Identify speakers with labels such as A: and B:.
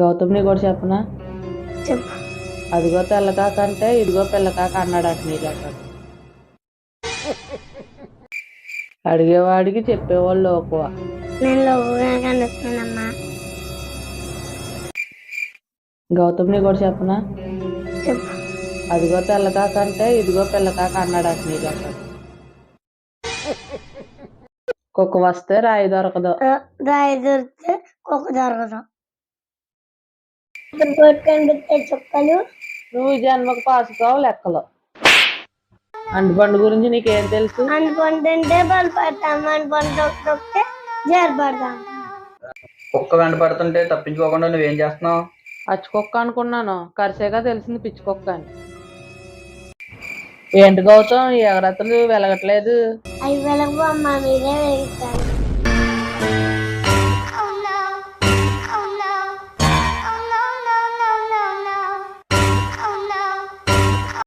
A: గౌతమ్ నీ కూడా చెప్పనా?
B: చెప్పు.
A: అదిగో తెల్లకాక అంటే ఇదిగో పిల్లకాక అన్నాడు అటు నీ అడిగేవాడికి చెప్పేవాళ్ళు ఎక్కువ
B: నేను
A: గౌతమ్ నీ కూడా చెప్పనా?
B: చెప్పు.
A: అదిగో తెల్లకాక అంటే ఇదిగో పిల్లకాక అన్నాడు అటు నీ కాక కుక్క వస్తే రాయి దొరకదు.
B: రాయి దొరికితే కుక్క దొరకదు. చుక్కలు
A: నువ్వు ఈ జన్మకు పాసుకోవు లెక్కలు. అంటుబండు గురించి నీకేం తెలుసు?
B: అనుకుంటుంటే బలు పడతాం అనుకుంటే తొక్కితే జారి పడతాం
C: కుక్క వెంట పడుతుంటే తప్పించుకోకుండా నువ్వేం చేస్తున్నావు?
A: అచ్చు కుక్క అనుకున్నాను. కరిసేగా తెలిసింది పిచ్చి కుక్క అని. ఏంటి గౌతమ్? ఈ వెలగట్లేదు.
B: అవి వెలగబో అమ్మ మీరే వెలుగుతాను